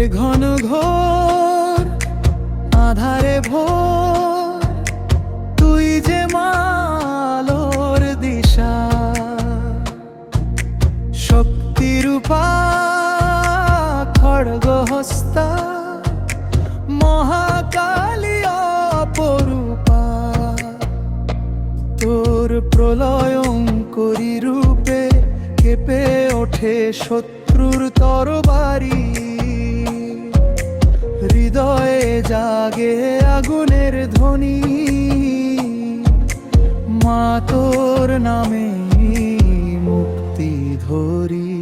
এ ঘন ঘোর, আধারে ভোর, তুই যে মালোর দিশা। শক্তিরূপা খড়গ হস্তা, মহাকালী অপরূপা। তোর প্রলয়ঙ্করী রূপে কেঁপে ওঠে শত্রুর তরবারি। জাগে আগুনের ধ্বনি। মা তোর নামে মুক্তি ধরি।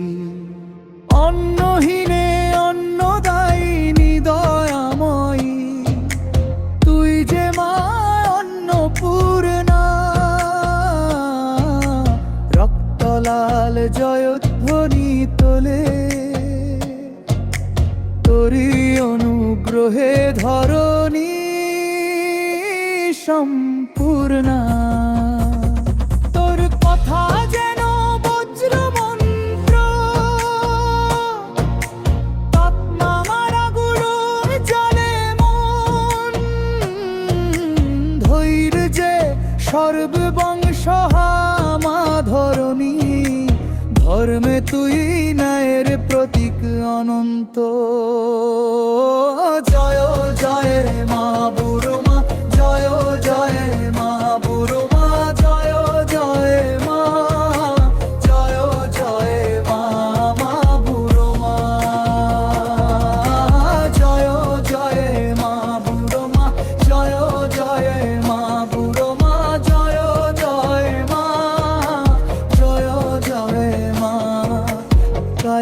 অন্নহীনে অন্নদায়িনী দয়াময়ী তুই যে মা অন্নপূর্ণা। রক্তলাল জয়ধ্বনি তোলে। তোরি অনুগ্রহে ধরণী সম্পূর্ণা। তোর কথা যেন বজ্র মন্ত্র। তৎমামারাগুলোর জলে মন। ধৈর্যে সর্ববংশ হামা ধরণী ধর্মে তুই ন্যায়ের প্রতীক অনন্ত।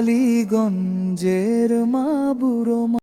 কালীগঞ্জের মা বুড়ো